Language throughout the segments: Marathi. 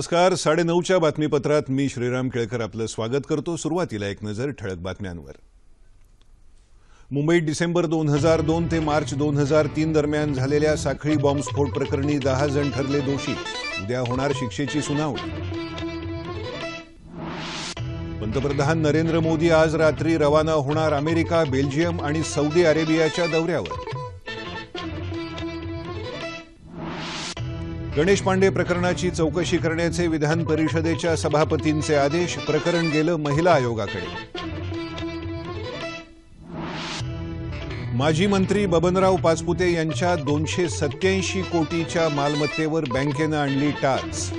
नमस्कार साडेनऊच्या बातमीपत्रात मी श्रीराम केळकर आपलं स्वागत करतो सुरुवातीला एक नजर ठळक बातम्यांवर. मुंबईत डिसेंबर दोन हजार दोन ते मार्च दोन हजार तीन दरम्यान झालेल्या साखळी बॉम्बस्फोट प्रकरणी दहा जण ठरले दोषी. उद्या होणार शिक्षेची सुनावणी. पंतप्रधान नरेंद्र मोदी आज रात्री रवाना होणार अमेरिका बेल्जियम आणि सौदी अरेबियाच्या दौऱ्यावर. गणेश पांडे प्रकरणाची चौकशी करण्याचे विधान परिषदेच्या सभापतींचे आदेश प्रकरण गेलं महिला आयोगाकडे. माजी मंत्री बबनराव पाचपुते यांच्या दोनशे सत्याऐंशी कोटीच्या मालमत्तेवर बँकेनं आणली टाच.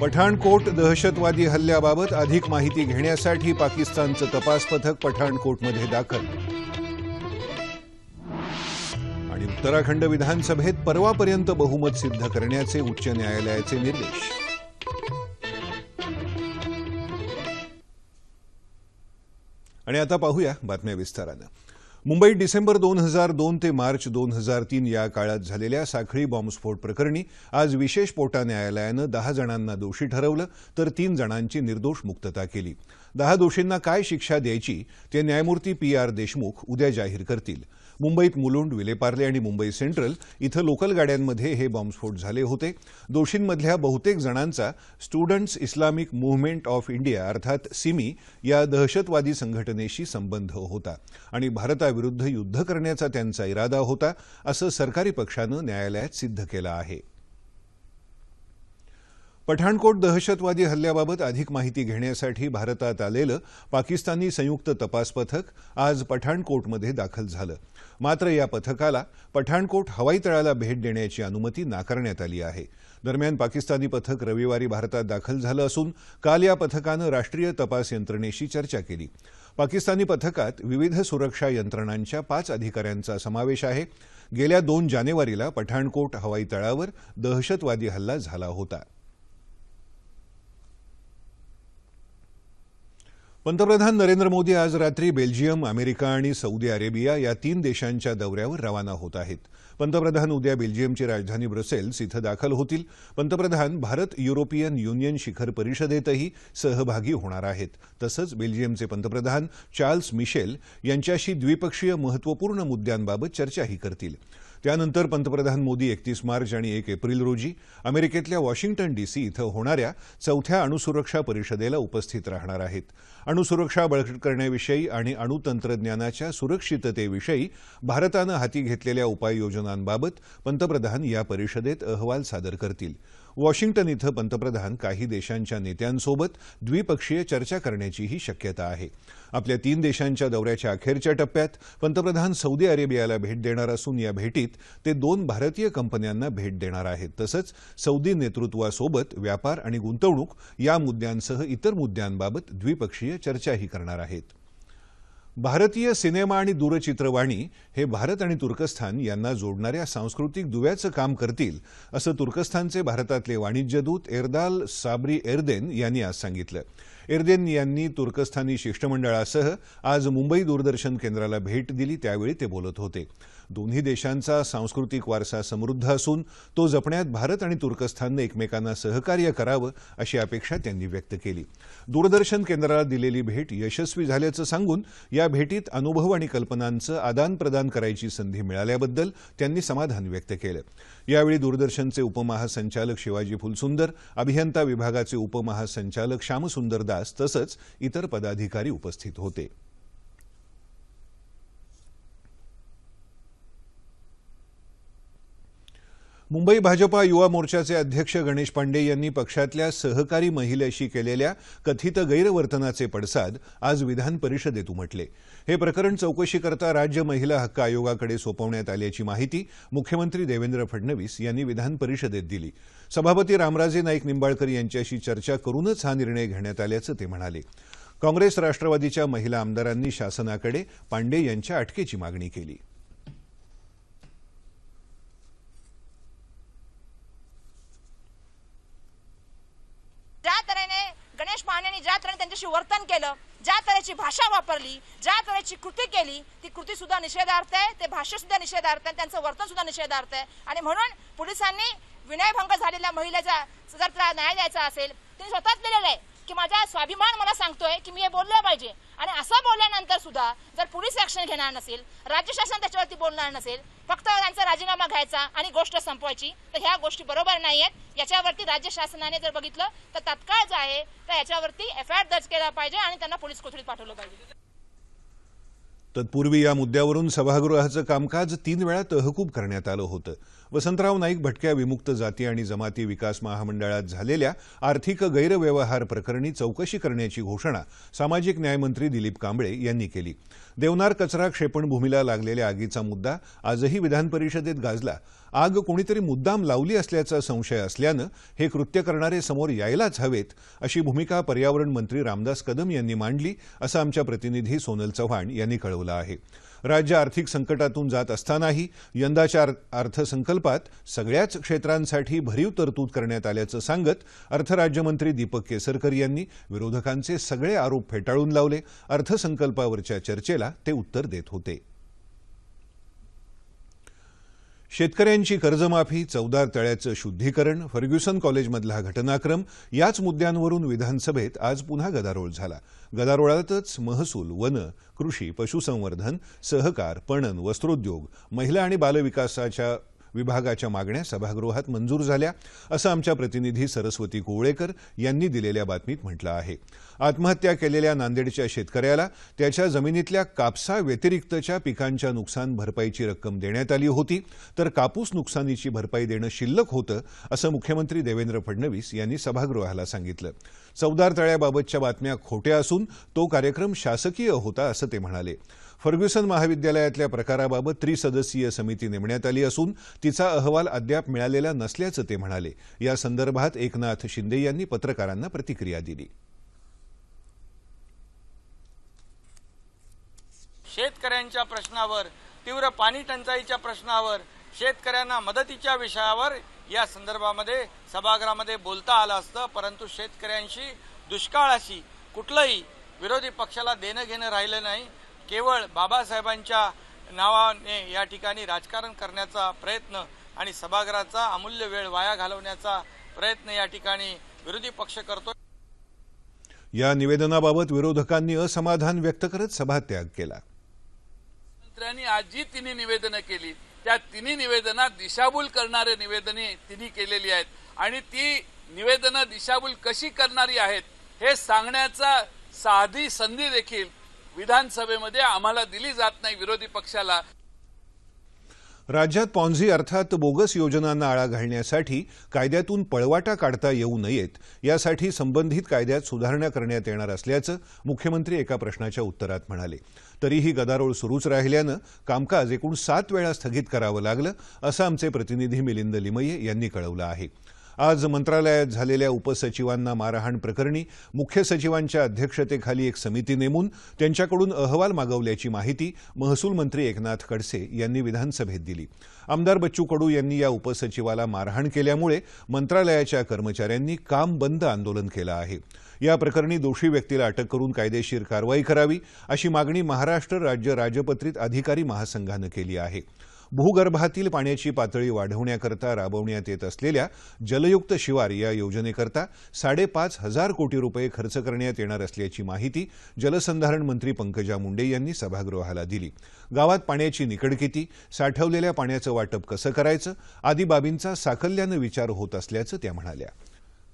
पठाणकोट दहशतवादी हल्ल्याबाबत अधिक माहिती घेण्यासाठी पाकिस्तानचं तपास पथक पठाणकोटमध्ये दाखल. उत्तराखंड विधानसभेत परवापर्यंत बहुमत सिद्ध करण्याचे उच्च न्यायालयाचे निर्देश. आणि आता पाहूया बातम्या विस्तारानं. मुंबईत डिसेंबर दोन हजार दोन ते मार्च दोन हजार तीन या काळात झालेल्या साखळी बॉम्बस्फोट प्रकरणी आज विशेष पोटा न्यायालयानं दहा जणांना दोषी ठरवलं तर तीन जणांची निर्दोष मुक्तता केली. दहा दोषींना काय शिक्षा द्यायची ते न्यायमूर्ती पी आर देशमुख उद्या जाहीर करतील. मुंबईत मुलुंड विलेपार्ले आणि मुंबई सेंट्रल इथं लोकल गाड्यांमध्ये हे बॉम्बस्फोट झाले होते. दोषींमधल्या बहुतेक जणांचा Students Islamic Movement of India अर्थात सिमी या दहशतवादी संघटनेशी संबंध होता आणि भारताविरुद्ध युद्ध करण्याचा त्यांचा इरादा होता असं सरकारी पक्षानं न्यायालयात सिद्ध केलं आहे. पठाणकोट दहशतवादी हल्ल्याबाबत अधिक माहिती घेण्यासाठी भारतात आलेलं पाकिस्तानी संयुक्त तपास पथक आज पठाणकोटमध्ये दाखल झालं. मात्र या पथकाला पठाणकोट हवाई तळाला भेट देण्याची अनुमती नाकारण्यात आली आहे. दरम्यान पाकिस्तानी पथक रविवारी भारतात दाखल झालं असून काल या पथकानं राष्ट्रीय तपास यंत्रणेशी चर्चा केली. पाकिस्तानी पथकात विविध सुरक्षा यंत्रणांच्या पाच अधिकाऱ्यांचा समावेश आहे. गेल्या दोन जानेवारीला पठाणकोट हवाई तळावर दहशतवादी हल्ला झाला होता. पंतप्रधान नरेंद्र मोदी आज रात्री बेल्जियम अमेरिका आणि सौदी अरेबिया या तीन देशांच्या दौऱ्यावर रवाना होत आहेत. पंतप्रधान उद्या बेल्जियमची राजधानी ब्रसेल्स इथं दाखल होतील. पंतप्रधान भारत युरोपियन युनियन शिखर परिषदेतही सहभागी होणार आहेत. तसंच बेल्जियमचे पंतप्रधान चार्ल्स मिशेल यांच्याशी द्विपक्षीय महत्त्वपूर्ण मुद्द्यांबाबत चर्चाही करतील. त्यानंतर पंतप्रधान मोदी एकतीस मार्च आणि एक एप्रिल रोजी अमेरिकेतल्या वॉशिंग्टन डीसी इथं होणाऱ्या चौथ्या अणुसुरक्षा परिषदेला उपस्थित राहणार आहेत. अणुसुरक्षा बळकट करण्याविषयी आणि अणुतंत्रज्ञानाच्या सुरक्षिततेविषयी भारतानं हाती घेतलेल्या उपाययोजनांबाबत पंतप्रधान या परिषदेत अहवाल सादर करतील. वॉशिंग्टन इथं पंतप्रधान काही देशांच्या नेत्यांसोबत द्विपक्षीय चर्चा करण्याचीही शक्यता आहे. आपल्या तीन देशांच्या दौऱ्याच्या अखेरच्या टप्प्यात पंतप्रधान सौदी अरेबियाला भेट देणार असून या भेटीत ते दोन भारतीय कंपन्यांना भेट देणार आहेत. तसंच सौदी नेतृत्वासोबत व्यापार आणि गुंतवणूक या मुद्द्यांसह इतर मुद्द्यांबाबत द्विपक्षीय चर्चाही करणार आहेत. भारतीय सिनेमा आणि दूरचित्रवाणी हे भारत आणि तुर्कस्थान यांना जोडणाऱ्या सांस्कृतिक दुव्याचं काम करतील असं तुर्कस्थानचे भारतातले वाणिज्य दूत एर्दाल साबरी एर्देन यांनी आज सांगितलं. एर्देन यांनी तुर्कस्थानी शिष्टमंडळासह आज मुंबई दूरदर्शन केंद्राला भेट दिली त्यावेळी ते बोलत होते. दोन्ही देशांचा सांस्कृतिक वारसा समृद्ध असून तो जपण्यात भारत आणि तुर्कस्थाननं एकमेकांना सहकार्य करावं अशी अपेक्षा त्यांनी व्यक्त केली. दूरदर्शन केंद्राला दिलेली भेट यशस्वी झाल्याचं सांगून या भेटीत अनुभव आणि कल्पनांचं आदान प्रदान करायची संधी मिळाल्याबद्दल त्यांनी समाधान व्यक्त केलं. यावेळी दूरदर्शनचे उपमहासंचालक शिवाजी फुलसुंदर अभियंता विभागाचे उपमहासंचालक श्यामसुंदर दास तसंच इतर पदाधिकारी उपस्थित होते. मुंबई भाजपा युवा मोर्चाचे अध्यक्ष गणेश पांडे यांनी पक्षातल्या सहकारी महिलेशी केलेल्या कथित गैरवर्तनाचे पडसाद आज विधान परिषदेत उमटले. हे प्रकरण चौकशी करता राज्य महिला हक्क आयोगाकडे सोपवण्यात आल्याची माहिती मुख्यमंत्री देवेंद्र फडणवीस यांनी विधान परिषदेत दिली. सभापती रामराजे नाईक निंबाळकर यांच्याशी चर्चा करूनच हा निर्णय घेण्यात आल्याचं ते म्हणाले. काँग्रेस राष्ट्रवादीच्या महिला आमदारांनी शासनाकडे पांडे यांच्या अटकेची मागणी केली ज्या तऱ्हेने गणेश महानेनी ज्या वर्तन केलं ज्या तऱ्हेची भाषा वापरली ज्या तऱ्हेची कृती केली ती कृती सुद्धा निषेधार्थ आहे ते भाषा सुद्धा निषेधार्थ आहे त्यांचं वर्तन सुद्धा निषेधार्थ आहे. आणि म्हणून पोलिसांनी विनयभंग झालेल्या महिलेचा जर त्याला न्याय द्यायचा असेल तिने स्वतःच दिलेलं आहे की माझा स्वाभिमान मला सांगतोय की मी हे बोललं पाहिजे. आणि असं बोलल्यानंतर सुद्धा जर पोलीस ऍक्शन घेणार नसेल राज्य शासन त्याच्यावरती बोलणार नसेल फक्त त्यांचा राजीनामा घ्यायचा आणि गोष्ट संपवायची तर ह्या गोष्टी बरोबर नाही आहेत याच्यावरती राज्य शासनाने जर बघितलं तर तत्काळ जे आहे तर याच्यावरती एफ आय आर दर्ज केला पाहिजे आणि त्यांना पोलीस कोठडीत पाठवलं पाहिजे. तत्पूर्वी या मुद्द्यावरून सभागृहाचं कामकाज तीन वेळा तहकूब करण्यात आलं होतं. वसंतराव नाईक भटक्या विमुक्त जाती आणि जमाती विकास महामंडळात झालेल्या आर्थिक गैरव्यवहार प्रकरणी चौकशी करण्याची घोषणा सामाजिक न्यायमंत्री दिलीप कांबळे यांनी केली. देवनार कचरा क्षेपणभूमीला लागलेल्या आगीचा मुद्दा आजही विधान परिषदेत गाजला. आग कोणीतरी मुद्दाम लावली असल्याचा संशय असल्यानं हे कृत्य करणारे समोर यायलाच हवेत अशी भूमिका पर्यावरण मंत्री रामदास कदम यांनी मांडली असं आमच्या प्रतिनिधी सोनल चव्हाण यांनी कळवलं आहे. राज्य आर्थिक संकटातून जात असतानाही यंदाच्या अर्थसंकल्पात सगळ्याच क्षेत्रांसाठी भरीव तरतूद करण्यात आल्याचं सांगत अर्थराज्यमंत्री दीपक केसरकर यांनी विरोधकांचे सगळे आरोप फेटाळून लावले. अर्थसंकल्पावरच्या चर्चेला ते उत्तर देत होते. शेतकऱ्यांची कर्जमाफी चौदार तळ्याचं शुद्धीकरण फर्ग्युसन कॉलेजमधला घटनाक्रम याच मुद्द्यांवरून विधानसभेत आज पुन्हा गदारोळ झाला. गदारोळातच महसूल वन कृषी पशुसंवर्धन सहकार पणन वस्त्रोद्योग महिला आणि बालविकासाच्या विभागाच्या मागण्या सभागृहात मंजूर झाल्या असं आमच्या प्रतिनिधी सरस्वती कोवळेकर यांनी दिलेल्या बातमीत म्हटलं आहे. आत्महत्या केलेल्या नांदेडच्या शेतकऱ्याला त्याच्या जमिनीतल्या कापसा व्यतिरिक्तच्या पिकांच्या नुकसान भरपाईची रक्कम देण्यात आली होती तर कापूस नुकसानीची भरपाई देणं शिल्लक होतं असं मुख्यमंत्री देवेंद्र फडणवीस यांनी सभागृहाला सांगितलं. चौदार तळ्याबाबतच्या बातम्या खोट्या असून तो कार्यक्रम शासकीय होता असं ते म्हणाले. फर्ग्युसन महाविद्यालयातल्या प्रकाराबाबत त्रिसदस्यीय समिती नेमण्यात आली असून तिचा अहवाल अद्याप मिळालेला नसल्याचं ते म्हणाले. या संदर्भात एकनाथ शिंदे यांनी पत्रकारांना प्रतिक्रिया दिली. शेतकऱ्यांच्या प्रश्नावर तीव्र पाणी टंचाईच्या प्रश्नावर शेतकऱ्यांना मदतीच्या विषयावर या संदर्भामध्ये सभागृहामध्ये बोलता आलं असतं. परंतु शेतकऱ्यांशी दुष्काळाशी कुठलंही विरोधी पक्षाला देणं घेणं राहिलं नाही. केवळ बाबासाहेबांच्या नावाने या ठिकाणी राजकारण करण्याचा प्रयत्न आणि सभागृहाचा अमूल्य वेळ वाया घालवण्याचा प्रयत्न या ठिकाणी विरोधी पक्ष करतो या निवेदनाबाबत विरोधकांनी असमाधान व्यक्त करत सभात्याग केला. मंत्र्यांनी आज जी तिन्ही निवेदनं केली. त्या तिन्ही निवेदनात दिशाभूल करणारे निवेदने तिन्ही केलेली आहेत. आणि ती निवेदनं दिशाभूल कशी करणारी आहेत हे सांगण्याचा साधी संधी देखील विधानसभेमध्ये आम्हाला दिली जात नाही विरोधी पक्षाला. राज्यात पॉन्झी अर्थात बोगस योजनांना आळा घालण्यासाठी कायद्यातून पळवाटा काढता येऊ नयेत. यासाठी संबंधित कायद्यात सुधारणा करण्यात येणार असल्याचं मुख्यमंत्री एका प्रश्नाच्या उत्तरात म्हणाले. तरीही गदारोळ सुरूच राहिल्यानं कामकाज एकूण सात वेळा स्थगित करावं लागलं असं आमचे प्रतिनिधी मिलिंद लिमये यांनी कळवलं आहे. आज मंत्रालयात झालेल्या उपसचिवांना मारहाण प्रकरणी मुख्य सचिवांच्या अध्यक्षतेखाली एक समिती नेमून त्यांच्याकडून अहवाल मागवल्याची माहिती महसूल मंत्री एकनाथ खडसे यांनी विधानसभेत दिली. आमदार बच्चू कडू यांनी या उपसचिवाला मारहाण केल्यामुळे मंत्रालयाच्या कर्मचाऱ्यांनी काम बंद आंदोलन केलं आहे. या प्रकरणी दोषी व्यक्तीला अटक करून कायदेशीर कारवाई करावी अशी मागणी महाराष्ट्र राज्य राजपत्रित अधिकारी महासंघानं केली आहे. भूगर्भातील पाण्याची पातळी वाढवण्याकरता राबवण्यात येत असलेल्या जलयुक्त शिवार या योजनेकरता साडेपाच हजार कोटी रुपये खर्च करण्यात येणार असल्याची माहिती जलसंधारण मंत्री पंकजा मुंडे यांनी सभागृहाला दिली. गावात पाण्याची निकड किती साठवलेल्या पाण्याचं वाटप कसं करायचं आदी बाबींचा साकल्यानं विचार होत असल्याचं त्या म्हणाल्या.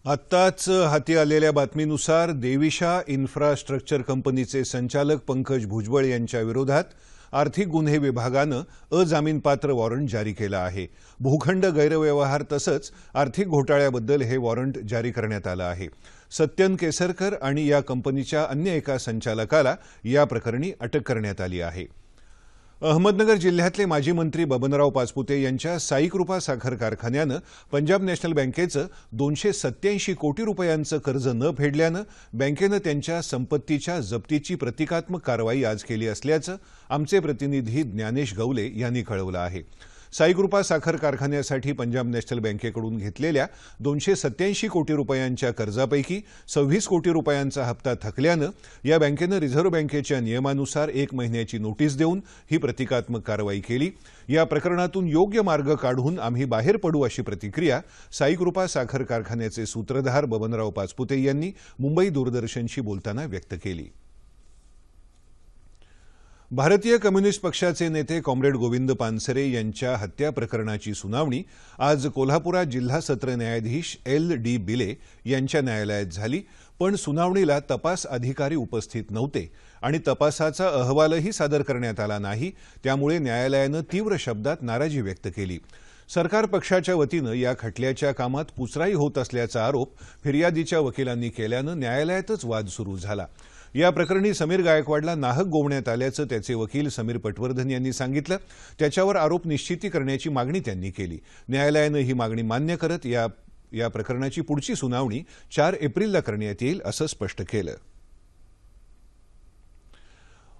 आत्ताच हाती आलेल्या बातमीनुसार देविशा इन्फ्रास्ट्रक्चर कंपनीचे संचालक पंकज भुजबळ यांच्या विरोधात आर्थिक गुन्हे विभागानं अजामीनपात्र वॉरंट जारी केलं आहे. भूखंड गैरव्यवहार तसंच आर्थिक घोटाळ्याबद्दल हे वॉरंट जारी करण्यात आलं आहे. सत्यन केसरकर आणि या कंपनीच्या अन्य एका संचालकाला या प्रकरणी अटक करण्यात आली आहे. अहमदनगर जिल्ह्यातले माजी मंत्री बबनराव पाचपुते यांच्या साईकृपा साखर कारखान्यानं पंजाब नॅशनल बँकेचं दोनशे सत्याऐंशी कोटी रुपयांचं कर्ज न फेडल्यानं बँकेनं त्यांच्या संपत्तीच्या जप्तीची प्रतिकात्मक कारवाई आज केली असल्याचं आमचे प्रतिनिधी ज्ञानेश गवले यांनी कळवलं आहे. साईकृपा साखर कारखान्यासाठी पंजाब नॅशनल बँकेकडून घेतलेल्या दोनशे सत्याऐंशी कोटी रुपयांच्या कर्जापैकी सव्वीस कोटी रुपयांचा हप्ता थकल्यानं या बँकेनं रिझर्व्ह बँकेच्या नियमानुसार एक महिन्याची नोटीस देऊन ही प्रतिकात्मक कारवाई केली. या प्रकरणातून योग्य मार्ग काढून आम्ही बाहेर पडू अशी प्रतिक्रिया साईकृपा साखर कारखान्याचे सूत्रधार बबनराव पाचपुते यांनी मुंबई दूरदर्शनशी बोलताना व्यक्त केली. भारतीय कम्युनिस्ट पक्षाचे नेते कॉम्रेड गोविंद पानसरे यांच्या हत्या प्रकरणाची सुनावणी आज कोल्हापुरात जिल्हा सत्र न्यायाधीश एल डी बिले यांच्या न्यायालयात झाली. पण सुनावणीला तपास अधिकारी उपस्थित नव्हते आणि तपासाचा अहवालही सादर करण्यात आला नाही. त्यामुळे न्यायालयानं तीव्र शब्दात नाराजी व्यक्त केली. सरकार पक्षाच्या वतीनं या खटल्याच्या कामात पुचराई होत असल्याचा आरोप फिर्यादीच्या वकिलांनी केल्यानं न्यायालयातच वाद सुरू झाला. या प्रकरणी समीर गायकवाडला नाहक गोवण्यात आल्याचं त्याचे वकील समीर पटवर्धन यांनी सांगितलं. त्याच्यावर आरोप निश्चिती करण्याची मागणी त्यांनी केली. न्यायालयानं ही मागणी मान्य करत या या प्रकरणाची पुढची सुनावणी चार एप्रिलला करण्यात येईल असं स्पष्ट केलं.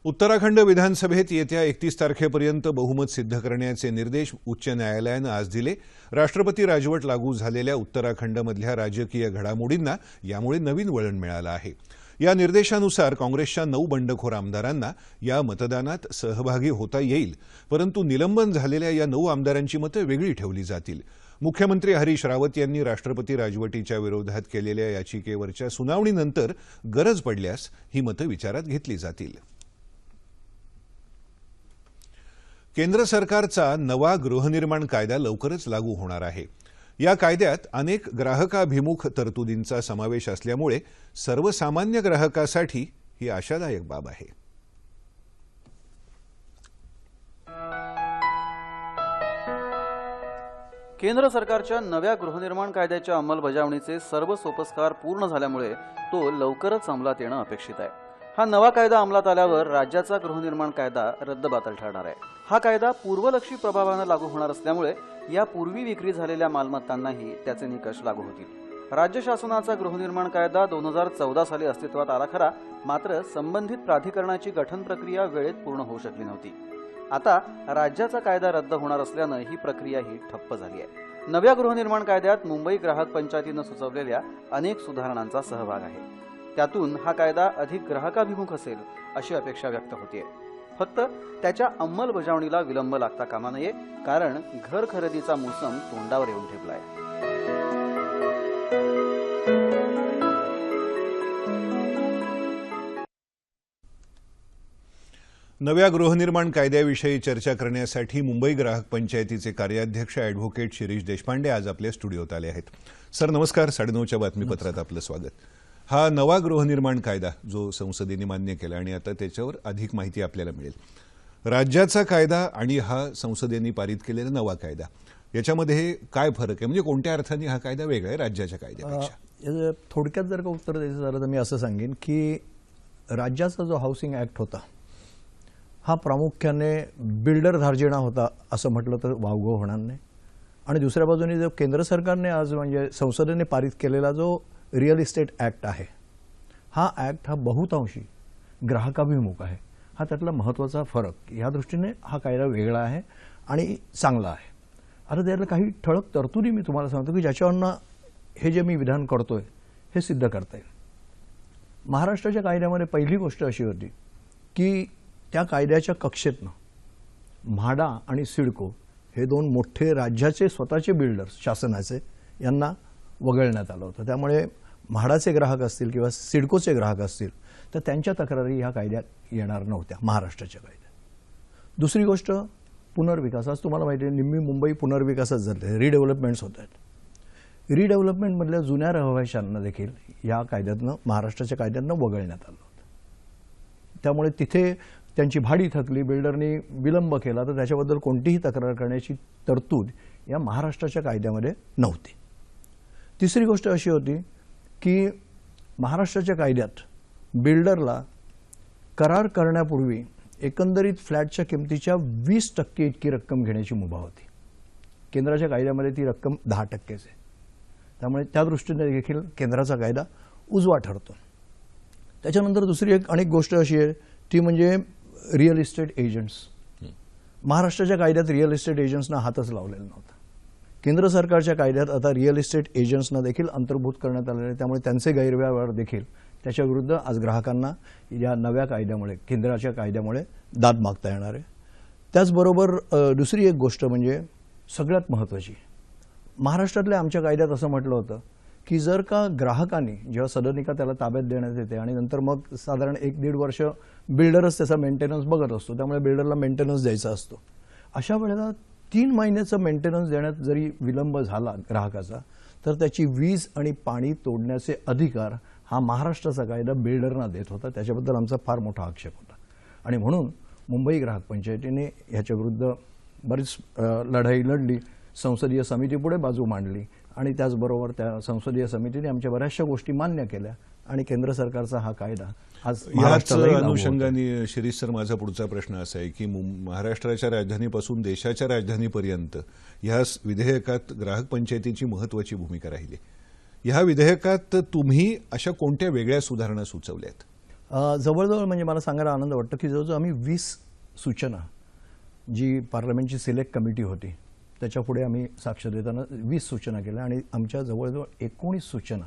उत्तराखंड विधानसभेत येत्या एकतीस तारखेपर्यंत बहुमत सिद्ध करण्याचे निर्देश उच्च न्यायालयानं आज दिले. राष्ट्रपती राजवट लागू झालेल्या उत्तराखंडमधल्या राजकीय घडामोडींना यामुळे नवीन वळण मिळालं आहे. या निर्देशानुसार काँग्रेसच्या नऊ बंडखोर आमदारांना या मतदानात सहभागी होता येईल. परंतु निलंबन झालेल्या या नऊ आमदारांची मतं वेगळी ठेवली जातील. मुख्यमंत्री हरीश रावत यांनी राष्ट्रपती राजवटीच्या विरोधात केलेल्या याचिकेवरच्या सुनावणीनंतर गरज पडल्यास ही मतं विचारात घेतली जातील. केंद्र सरकारचा नवा गृहनिर्माण कायदा लवकरच लागू होणार आहे. या कायद्यात अनेक ग्राहकाभिमुख तरतुदींचा समावेश असल्यामुळे सर्वसामान्य ग्राहकासाठी ही आशादायक बाब आहे. केंद्र सरकारच्या नव्या गृहनिर्माण कायद्याच्या अंमलबजावणीचे सर्व सोपस्कार पूर्ण झाल्यामुळे तो लवकरच अंमलात येणं अपेक्षित आहे. हा नवा कायदा अंमलात आल्यावर राज्याचा गृहनिर्माण कायदा रद्दबातल ठरणार आहे. हा कायदा पूर्वलक्षी प्रभावानं लागू होणार असल्यामुळे यापूर्वी विक्री झालेल्या मालमत्तांनाही त्याचे निकष लागू होतील. राज्य शासनाचा गृहनिर्माण कायदा दोन हजार चौदा साली अस्तित्वात आला खरा मात्र संबंधित प्राधिकरणाची गठन प्रक्रिया वेळेत पूर्ण होऊ शकली नव्हती. आता राज्याचा कायदा रद्द होणार असल्यानं ही प्रक्रियाही ठप्प झाली आहे. नव्या गृहनिर्माण कायद्यात मुंबई ग्राहक पंचायतीनं सुचवलेल्या अनेक सुधारणांचा सहभाग आहे. त्यातून हा कायदा अधिक ग्राहकाभिमुख असेल अशी अपेक्षा व्यक्त होतीये. फक्त त्याच्या अंमलबजावणीला विलंब लागता कामा नये कारण घर खरेदीचा मोसम तोंडावर येऊन ठेपलाय. नव्या गृहनिर्माण कायद्याविषयी चर्चा करण्यासाठी मुंबई ग्राहक पंचायतीचे कार्याध्यक्ष ॲडव्होकेट शिरीष देशपांडे आज आपल्या स्टुडिओत आले आहेत. सर नमस्कार. साडेनऊच्या बातमीपत्रात आपलं स्वागत. हा नवा गृहनिर्माण कायदा जो संसदेने मान्य केला आणि आता त्याच्यावर अधिक माहिती आपल्याला मिळेल. राज्याचा कायदा आणि हा संसदेने पारित केलेला नवा कायदा याच्यामध्ये काय फरक आहे? म्हणजे कोणत्या अर्थाने हा कायदा वेगळा आहे राज्याच्या कायद्यापेक्षा? थोडक्यात जर का उत्तर द्यायचं झालं तर मी असं सांगेन की राज्याचा जो हाऊसिंग ॲक्ट होता हा प्रामुख्याने बिल्डर धार्जिणा होता असं म्हटलं तर वावगं होणार नाही. आणि दुसऱ्या बाजूने जो केंद्र सरकारने आज म्हणजे संसदेने पारित केलेला जो रिअल इस्टेट ॲक्ट आहे. हा ॲक्ट हा बहुतांशी ग्राहकाभिमुख आहे. हा त्यातला महत्त्वाचा फरक या दृष्टीने हा कायदा वेगळा आहे आणि चांगला आहे. आता त्यातलं काही ठळक तरतुदी मी तुम्हाला सांगतो की ज्याच्यावरनं हे जे मी विधान करतोय हे सिद्ध करता येईल. महाराष्ट्राच्या कायद्यामध्ये पहिली गोष्ट अशी होती की त्या कायद्याच्या कक्षेतनं म्हाडा आणि सिडको हे दोन मोठे राज्याचे स्वतःचे बिल्डर्स शासनाचे यांना वगळण्यात आलं होतं. त्यामुळे म्हाडाचे ग्राहक असतील किंवा सिडकोचे ग्राहक असतील तर त्यांच्या तक्रारी ह्या कायद्यात येणार नव्हत्या महाराष्ट्राच्या कायद्यात. दुसरी गोष्ट पुनर्विकास आज तुम्हाला माहिती आहे निम्मी मुंबई पुनर्विकासात झाले रिडेव्हलपमेंट्स होत आहेत. रिडेव्हलपमेंटमधल्या जुन्या रहिवाशांना देखील या कायद्यातनं महाराष्ट्राच्या कायद्यातनं वगळण्यात आलं होतं. त्यामुळे तिथे त्यांची भाडी थकली बिल्डरनी विलंब केला तर त्याच्याबद्दल कोणतीही तक्रार करण्याची तरतूद या महाराष्ट्राच्या कायद्यामध्ये नव्हती. तिसरी गोष्ट अशी होती की महाराष्ट्राच्या कायद्यात बिल्डरला करार करण्यापूर्वी एकंदरीत फ्लॅटच्या किमतीच्या वीस टक्के इतकी रक्कम घेण्याची मुभा होती. केंद्राच्या कायद्यामध्ये ती रक्कम दहा टक्केच आहे. त्यामुळे त्या दृष्टीने देखील केंद्राचा कायदा उजवा ठरतो. त्याच्यानंतर दुसरी एक अनेक गोष्ट अशी आहे ती म्हणजे रिअल इस्टेट एजंट्स. महाराष्ट्राच्या कायद्यात रिअल इस्टेट एजंट्सना हातच लावलेला नव्हता. केंद्र सरकारच्या कायद्यात आता रिअल इस्टेट एजंट्सना देखील अंतर्भूत करण्यात आलेले आहे. त्यामुळे त्यांचे गैरव्यवहार देखील त्याच्याविरुद्ध आज ग्राहकांना या नव्या कायद्यामुळे केंद्राच्या कायद्यामुळे दाद मागता येणार आहे. त्याचबरोबर दुसरी एक गोष्ट म्हणजे सगळ्यात महत्त्वाची. महाराष्ट्रातल्या आमच्या कायद्यात असं म्हटलं होतं की जर का ग्राहकांनी जेव्हा सदनिका त्याला ताब्यात देण्यात येते आणि नंतर मग साधारण एक दीड वर्ष बिल्डरच त्याचा मेंटेनन्स बघत असतो त्यामुळे बिल्डरला मेंटेनन्स द्यायचा असतो. अशा वेळेला तीन महिन्याचं मेंटेनन्स देण्यात जरी विलंब झाला ग्राहकाचा तर त्याची वीज आणि पाणी तोडण्याचे अधिकार हा महाराष्ट्राचा कायदा बिल्डरना देत होता. त्याच्याबद्दल आमचा फार मोठा आक्षेप होता. आणि म्हणून मुंबई ग्राहक पंचायतीने ह्याच्याविरुद्ध बरीच लढाई लढली संसदीय समितीपुढे बाजू मांडली आणि त्याचबरोबर त्या संसदीय समितीने आमच्या बऱ्याचशा गोष्टी मान्य केल्या आणि केंद्र सरकारचा हा कायदा आज. अनुषंगाने शिरीष सर माझा पुढचा प्रश्न असा आहे की महाराष्ट्राच्या राजधानीपासून देशाच्या राजधानीपर्यंत या स- विधेयकात ग्राहक पंचायतीची महत्वाची भूमिका राहिली ह्या विधेयकात तुम्ही अशा कोणत्या वेगळ्या सुधारणा सुचवल्यात जवळजवळ म्हणजे मला सांगायला आनंद वाटतो की जवळजवळ आम्ही वीस सूचना जी पार्लमेंटची सिलेक्ट कमिटी होती त्याच्यापुढे आम्ही साक्ष देताना वीस सूचना केल्या आणि आमच्या जवळजवळ एकोणीस सूचना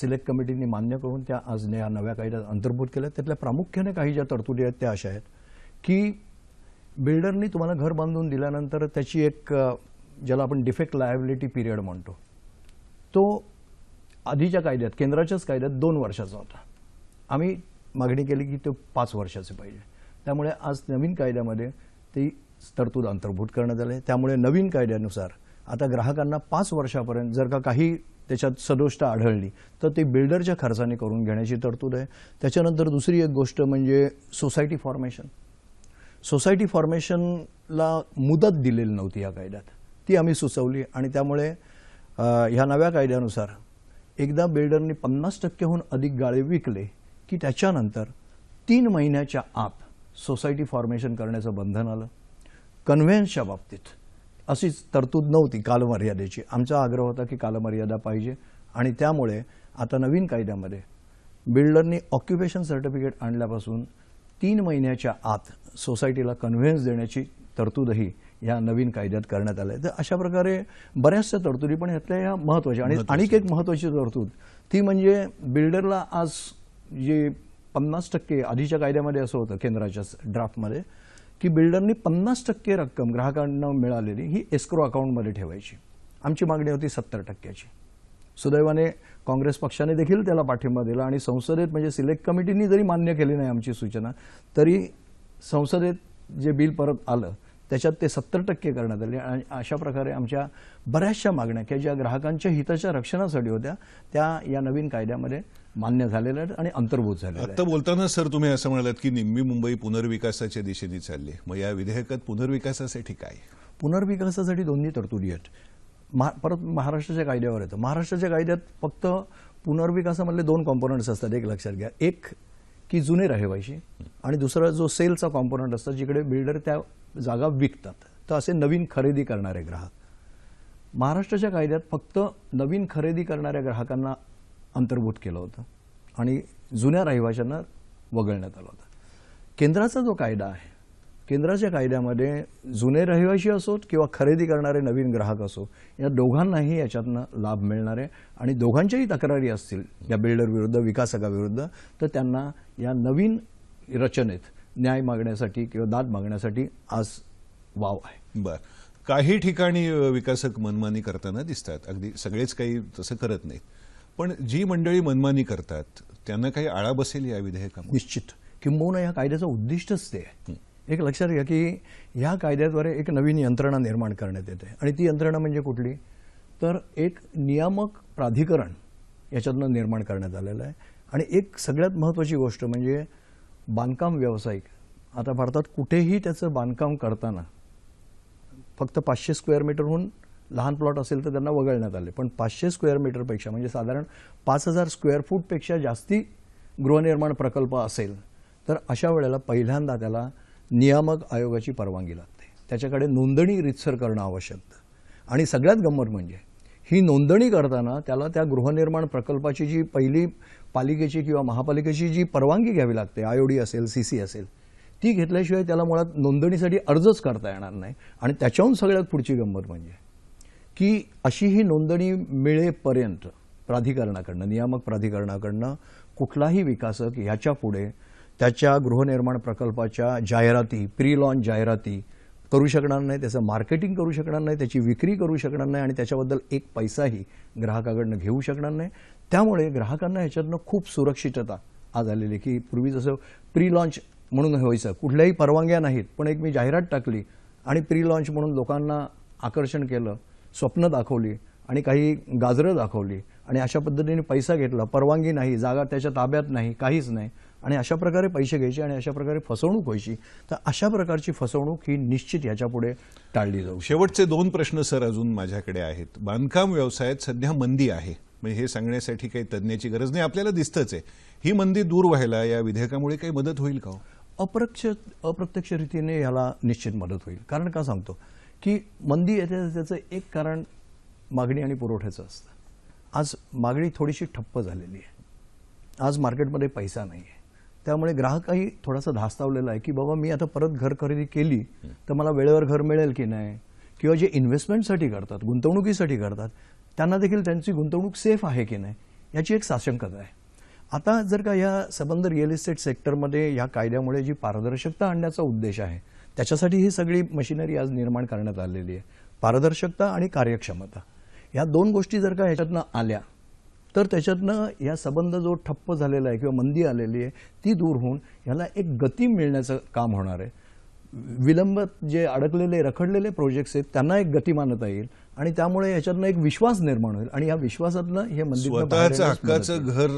सिलेक्ट कमिटीने मान्य करून त्या आज या नव्या कायद्यात अंतर्भूत केल्या. त्यातल्या प्रामुख्याने काही ज्या तरतुदी आहेत त्या अशा आहेत की बिल्डरनी तुम्हाला घर बांधून दिल्यानंतर त्याची एक ज्याला आपण डिफेक्ट लायबिलिटी पिरियड म्हणतो तो आधीच्या कायद्यात केंद्राच्याच कायद्यात दोन वर्षाचा होता. आम्ही मागणी केली की तो पाच वर्षाचे पाहिजे. त्यामुळे आज नवीन कायद्यामध्ये ती तरतूद अंतर्भूत करण्यात आले. त्यामुळे नवीन कायद्यानुसार आता ग्राहकांना पाच वर्षापर्यंत जर का काही त्याच्यात सदोष्ट आढळली तर ते बिल्डरच्या खर्चाने करून घेण्याची तरतूद आहे. त्याच्यानंतर दुसरी एक गोष्ट म्हणजे सोसायटी फॉर्मेशन. सोसायटी फॉर्मेशनला मुदत दिलेली नव्हती या कायद्यात. ती आम्ही सुचवली आणि त्यामुळे ह्या नव्या कायद्यानुसार एकदा बिल्डरने पन्नास टक्क्याहून अधिक गाळे विकले की त्याच्यानंतर तीन महिन्याच्या आत सोसायटी फॉर्मेशन करण्याचं बंधन आलं. कन्व्हेन्सच्या बाबतीत. अशीच तरतूद नव्हती कालमर्यादेची. आमचा आग्रह होता की कालमर्यादा पाहिजे आणि त्यामुळे आता नवीन कायद्यामध्ये बिल्डरनी ऑक्युपेशन सर्टिफिकेट आणल्यापासून तीन महिन्याच्या आत सोसायटीला कन्व्हेन्स देण्याची तरतूदही या नवीन कायद्यात करण्यात आल्या. तर अशा प्रकारे बऱ्याचशा तरतुदी पण यातल्या या महत्त्वाच्या आणि आणखी एक महत्वाची तरतूद ती म्हणजे बिल्डरला आज जे पन्नास टक्के आधीच्या कायद्यामध्ये असं होतं केंद्राच्या ड्राफ्टमध्ये की बिल्डरनी पन्नास टक्के रक्कम ग्राहकांना मिळालेली ही एस्क्रो अकाउंटमध्ये ठेवायची. आमची मागणी होती सत्तर टक्क्याची. सुदैवाने काँग्रेस पक्षाने देखील त्याला पाठिंबा दिला आणि संसदेत म्हणजे सिलेक्ट कमिटीने जरी मान्य केली नाही आमची सूचना तरी संसदेत जे बिल परत आलं त्याच्यात ते सत्तर टक्के करण्यात आले आणि अशा प्रकारे आमच्या बऱ्याचशा मागण्या की ज्या ग्राहकांच्या हिताच्या रक्षणासाठी होत्या त्या या नवीन कायद्यामध्ये मान्य झालेल्या आहेत आणि अंतर्भूत झालेल्या आहेत आता बोलताना सर तुम्ही असं म्हणालात की निम्मी मुंबई पुनर्विकासाच्या दिशेने चालली. मग या विधेयकात पुनर्विकासासाठी काय? पुनर्विकासासाठी दोन्ही तरतुदी आहेत. महा परत महाराष्ट्राच्या कायद्यावर येतं. महाराष्ट्राच्या कायद्यात फक्त पुनर्विकासामधले दोन कॉम्पोनंट्स असतात एक लक्षात घ्या. एक की जुने रहिवाशी आणि दुसरा जो सेलचा कॉम्पोनंट असतात जिकडे बिल्डर त्या जागा विकतात. तर असे नवीन खरेदी करणारे ग्राहक. महाराष्ट्राच्या कायद्यात फक्त नवीन खरेदी करणाऱ्या ग्राहकांना अंतर्भूत केलं होतं. आणि जुन्या रहिवाशांना वगळण्यात आलं होतं. केंद्राचा जो कायदा आहे केंद्राच्या कायद्यामध्ये जुने रहिवाशी असोत किंवा खरेदी करणारे नवीन ग्राहक असो या दोघांनाही याच्यातनं लाभ मिळणार आहे. आणि दोघांच्याही तक्रारी असतील या बिल्डरविरुद्ध विकासकाविरुद्ध तर त्यांना या नवीन रचनेत न्याय मागण्यासाठी किंवा दाद मागण्यासाठी आज वाव आहे. बरं. काही ठिकाणी विकासक मनमानी करताना दिसतात. अगदी सगळेच काही तसं करत नाहीत. पण जी मंडळी मनमानी करतात त्यांना काही आळा बसेल या विधेयकामुळे निश्चित. किंबहुना या कायद्याचं उद्दिष्टच ते आहे. एक लक्षात घ्या की ह्या कायद्याद्वारे एक नवीन यंत्रणा निर्माण करण्यात येते. आणि ती यंत्रणा म्हणजे कुठली? तर एक नियामक प्राधिकरण याच्यातनं निर्माण करण्यात आलेलं आहे. आणि एक सगळ्यात महत्त्वाची गोष्ट म्हणजे बांधकाम व्यावसायिक. आता भारतात कुठेही त्याचं बांधकाम करताना फक्त पाचशे स्क्वेअर मीटरहून लहान प्लॉट असेल तर त्यांना वगळण्यात आले. पण पाचशे स्क्वेअर मीटरपेक्षा म्हणजे साधारण पाच हजार स्क्वेअर फूटपेक्षा जास्ती गृहनिर्माण प्रकल्प असेल तर अशा वेळेला पहिल्यांदा त्याला नियामक आयोगाची परवानगी लागते. त्याच्याकडे नोंदणी रितसर करणं आवश्यक. आणि सगळ्यात गंमत म्हणजे ही नोंदणी करताना त्याला त्या गृहनिर्माण प्रकल्पाची जी पहिली पालिकेची किंवा महापालिकेची जी परवानगी घ्यावी लागते आयओडी असेल सी सी असेल ती घेतल्याशिवाय त्याला मुळात नोंदणीसाठी अर्जच करता येणार नाही. आणि त्याच्याहून सगळ्यात पुढची गंमत म्हणजे की अशी ही नोंदणी मिळेपर्यंत प्राधिकरणाकडनं नियामक प्राधिकरणाकडनं कुठलाही विकासक ह्याच्या पुढे त्याच्या गृहनिर्माण प्रकल्पाच्या जाहिराती प्री लॉन्च जाहिराती करू शकणार नाही त्याचं मार्केटिंग करू शकणार नाही त्याची विक्री करू शकणार नाही आणि त्याच्याबद्दल एक पैसाही ग्राहकाकडनं घेऊ शकणार नाही. त्यामुळे ग्राहकांना ह्याच्यातनं खूप सुरक्षितता आज आलेली की पूर्वी जसं प्री लॉन्च म्हणून व्हायचं कुठल्याही परवानग्या नाहीत पण एक मी जाहिरात टाकली आणि प्री लॉन्च म्हणून लोकांना आकर्षण केलं स्वप्न दाखवली आणि काही गाजरं दाखवली आणि अशा पद्धतीने पैसा घेतला. परवानगी नाही जागा त्याच्या ताब्यात नाही काहीच नाही. आणि अशा प्रकारे पैसे घ्यायचे आणि अशा प्रकारे फसवणूक व्हायची. तर अशा प्रकारची फसवणूक ही निश्चित याच्यापुढे टाळली जाऊ शेवटचे दोन प्रश्न सर अजून माझ्याकडे आहेत. बांधकाम व्यवसायात सध्या मंदी आहे. म्हणजे हे सांगण्यासाठी काही तज्ज्ञाची गरज नाही. आपल्याला दिसतंच आहे. ही मंदी दूर व्हायला या विधेयकामुळे काही मदत होईल का हो? अप्रक्ष अप्रत्यक्ष रीतीने याला निश्चित मदत होईल. कारण का सांगतो? की मंदी येते त्याचं एक कारण मागणी आणि पुरवठ्याचं असतं. आज मागणी थोडीशी ठप्प झालेली आहे. आज मार्केटमध्ये पैसा नाही आहे त्यामुळे ग्राहकही थोडासा धास्तावलेला आहे की बाबा मी आता परत घर खरेदी केली तर मला वेळेवर घर मिळेल की नाही? किंवा जे इन्व्हेस्टमेंटसाठी करतात गुंतवणुकीसाठी करतात त्यांना देखील त्यांची गुंतवणूक सेफ आहे की नाही याची एक साशंकता आहे. आता जर का या संबंध रिअल इस्टेट सेक्टरमध्ये या कायद्यामुळे जी पारदर्शकता आणण्याचा उद्देश आहे त्याच्यासाठी ही सगळी मशिनरी आज निर्माण करण्यात आलेली आहे. पारदर्शकता आणि कार्यक्षमता. या दोन गोष्टी जर का ह्याच्यातनं आल्या तर त्याच्यातनं या संबंध जो ठप्प झालेला आहे किंवा मंदी आलेली आहे ती दूर होऊन याला एक गती मिळण्याचं काम होणार आहे. विलंब जे अडकलेले रखडलेले प्रोजेक्ट्स आहेत त्यांना एक गतिमानता येईल आणि त्यामुळे याच्यातनं एक विश्वास निर्माण होईल आणि या विश्वासातनं हे मंदिर स्वतःचं हक्काचं घर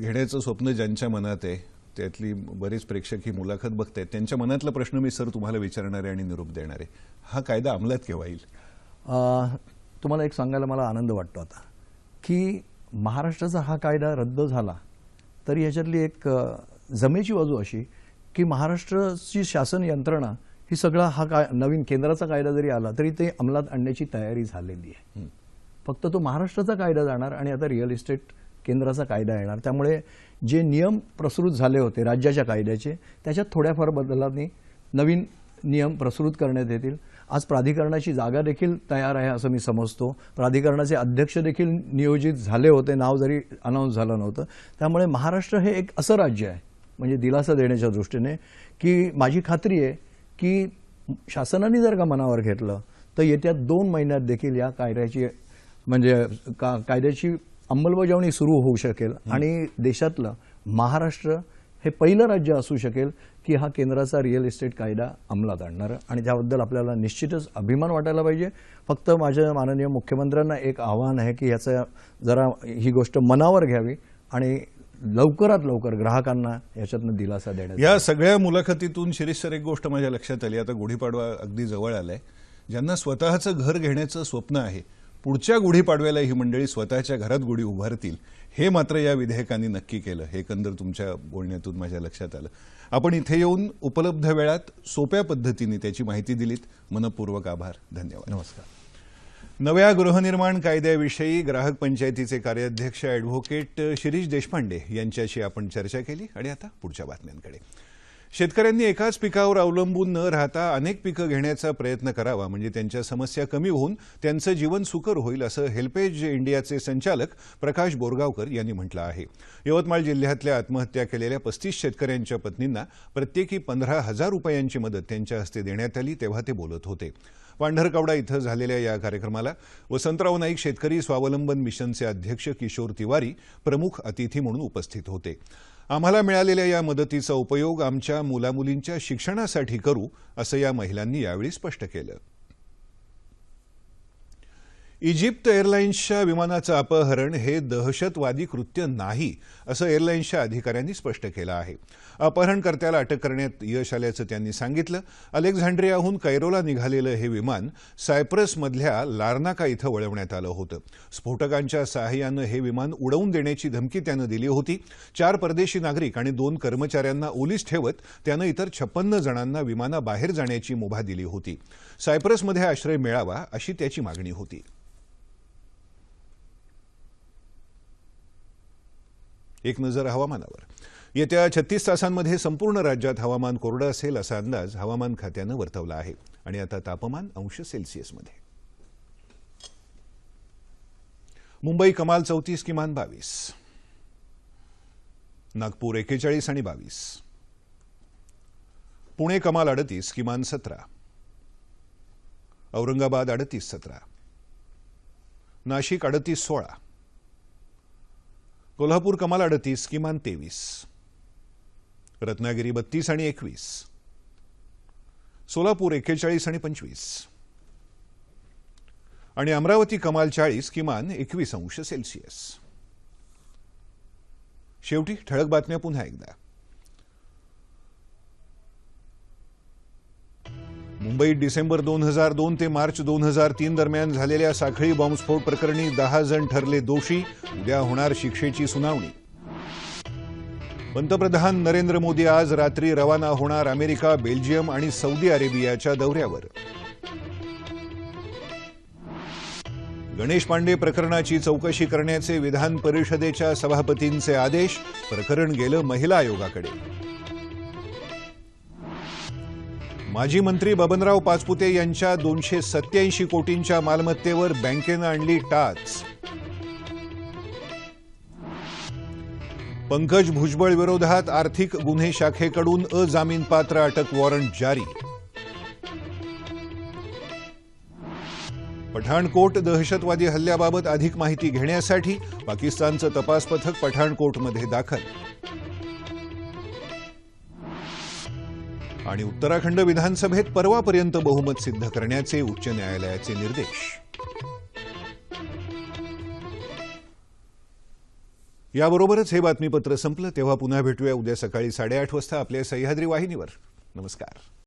घेण्याचं स्वप्न ज्यांच्या मनात आहे त्यातली बरेच प्रेक्षक ही मुलाखत बघतायत. त्यांच्या मनातला प्रश्न मी सर तुम्हाला विचारणार आणि निरोप देणार. हा कायदा अंमलात केव्हा येईल? तुम्हाला एक सांगायला मला आनंद वाटतो आता. की महाराष्ट्राचा हा कायदा रद्द झाला तरी ह्याच्यातली एक जमेची बाजू अशी की महाराष्ट्राची शासन यंत्रणा ही सगळा हा काय नवीन केंद्राचा कायदा जरी आला तरी ते अंमलात आणण्याची तयारी झालेली आहे. फक्त तो महाराष्ट्राचा कायदा जाणार आणि आता रिअल इस्टेट केंद्राचा कायदा येणार. त्यामुळे जे नियम प्रसृत झाले होते राज्याच्या कायद्याचे त्याच्यात थोड्याफार बदलांनी नवीन नियम प्रसृत करण्यात येतील. आज प्राधिकरणाची जागा देखील तयार आहे असं मी समजतो. प्राधिकरणाचे अध्यक्ष देखील नियोजित झाले होते नाव जरी अनाऊन्स झालं नव्हतं. त्यामुळे महाराष्ट्र हे एक असं राज्य आहे म्हणजे दिलासा देण्याच्या दृष्टीने की माझी खात्री आहे की शासनाने जर का मनावर घेतलं तर येत्या दोन महिन्यात देखील या कायद्याची म्हणजे का कायद्याची अंमलबजावणी सुरू होऊ शकेल आणि देशातलं महाराष्ट्र हे पहिलं राज्य असू शकेल की हा केंद्राचा रिअल इस्टेट कायदा अंमलात आणणार आणि त्याबद्दल आपल्याला निश्चितच अभिमान वाटायला पाहिजे. फक्त माझ्या माननीय मुख्यमंत्र्यांना एक आव्हान आहे की याचं जरा ही गोष्ट मनावर घ्यावी आणि लवकरात लवकर ग्राहकांना याच्यातनं दिलासा देण्यात या सगळ्या मुलाखतीतून शिरीष सर एक गोष्ट माझ्या लक्षात आली. आता गुढीपाडवा अगदी जवळ आलाय. ज्यांना स्वतःचं घर घेण्याचं स्वप्न आहे पुढच्या गुढीपाडव्याला ही मंडळी स्वतःच्या घरात गुढी उभारतील. हे मात्र या विधेयकाने नक्की केलं. हे एकंदर तुमच्या बोलण्यातून माझ्या लक्षात आलं. आपण इथे येऊन उपलब्ध वेळात सोप्या पद्धतीने त्याची माहिती दिलीत. मनपूर्वक आभार. धन्यवाद. नमस्कार. नव्या गृहनिर्माण कायद्याविषयी ग्राहक पंचायतीचे कार्याध्यक्ष ॲडव्होकेट शिरीष देशपांडे यांच्याशी आपण चर्चा केली. आणि आता पुढच्या बातम्यांकडे. शेतकऱ्यांनी एकाच पिकावर अवलंबून न राहता अनेक पिकं घेण्याचा प्रयत्न करावा म्हणजे त्यांच्या समस्या कमी होऊन त्यांचं जीवन सुकर होईल असं हेल्पेज इंडियाचे संचालक प्रकाश बोरगावकर यांनी म्हटलं आहे. यवतमाळ जिल्ह्यातल्या आत्महत्या केलेल्या पस्तीस शेतकऱ्यांच्या पत्नींना प्रत्येकी पंधरा हजार रुपयांची मदत त्यांच्या हस्ते देण्यात आली तेव्हा ते बोलत होते. पांढरकवडा इथं झालेल्या या कार्यक्रमाला वसंतराव नाईक शेतकरी स्वावलंबन मिशनचे अध्यक्ष किशोर तिवारी प्रमुख अतिथी म्हणून उपस्थित होते. आम्हाला मिळालेल्या या मदतीचा उपयोग आमच्या मुलामुलींच्या शिक्षणासाठी करू असं या महिलांनी यावेळी स्पष्ट केलं. इजिप्त एअरलाइन्सच्या विमानाचं अपहरण हे दहशतवादी कृत्य नाही असं एअरलाइन्सच्या अधिकाऱ्यांनी स्पष्ट केलं आहे. अपहरणकर्त्याला अटक करण्यात यश आल्याचं त्यांनी सांगितलं. अलेक्झांड्रियाहून कैरोला निघालेलं हे विमान सायप्रसमधल्या लार्नाका इथं वळवण्यात आलं होतं. स्फोटकांच्या सहाय्यानं हे विमान उडवून देण्याची धमकी त्यानं दिली होती. चार परदेशी नागरिक आणि दोन कर्मचाऱ्यांना ओलीस ठेवत त्यानं इतर छप्पन्न जणांना विमानाबाहेर जाण्याची मुभा दिली होती. सायप्रसमध्ये आश्रय मिळावा अशी त्याची मागणी होती. एक नजर हवामानावर. येत्या छत्तीस तासांमध्ये संपूर्ण राज्यात हवामान कोरडं असेल असा अंदाज हवामान खात्यानं वर्तवला आहे. आणि आता तापमान अंश सेल्सिअसमध्ये मुंबई कमाल चौतीस किमान बावीस. नागपूर एकेचाळीस आणि बावीस. पुणे कमाल अडतीस किमान सतरा. औरंगाबाद अडतीस सतरा. नाशिक अडतीस सोळा. कोल्हापूर कमाल अडतीस किमान तेवीस. रत्नागिरी बत्तीस आणि एकवीस. सोलापूर एक्केचाळीस आणि पंचवीस. आणि अमरावती कमाल चाळीस किमान एकवीस अंश सेल्सिअस. शेवटी ठळक बातम्या पुन्हा एकदा. मुंबईत डिसेंबर दोन हजार दोन ते मार्च दोन हजार तीन दरम्यान झालेल्या साखळी बॉम्बस्फोट प्रकरणी दहा जण ठरले दोषी. उद्या होणार शिक्षेची सुनावणी. पंतप्रधान नरेंद्र मोदी आज रात्री रवाना होणार अमेरिका बेल्जियम आणि सौदी अरेबियाच्या दौऱ्यावर. गणेश पांडे प्रकरणाची चौकशी करण्याचे विधान परिषदेच्या सभापतींचे आदेश. प्रकरण गेलं महिला आयोगाकडे. माजी मंत्री बबनराव पाचपुते यांच्या दोनशे सत्याऐंशी कोटींच्या मालमत्तेवर बँकेनं आणली टाच. पंकज भुजबळ विरोधात आर्थिक गुन्हे शाखेकडून अजामीनपात्र अटक वॉरंट जारी. पठाणकोट दहशतवादी हल्ल्याबाबत अधिक माहिती घेण्यासाठी पाकिस्तानचं तपास पथक पठाणकोटमध्ये दाखल. आणि उत्तराखंड विधानसभेत परवापर्यंत बहुमत सिद्ध करण्याचे उच्च न्यायालयाचे निर्देश. याबरोबरच हे बातमीपत्र संपलं तेव्हा पुन्हा भेटूया उद्या सकाळी साडेआठ वाजता आपल्या सह्याद्री वाहिनीवर. नमस्कार.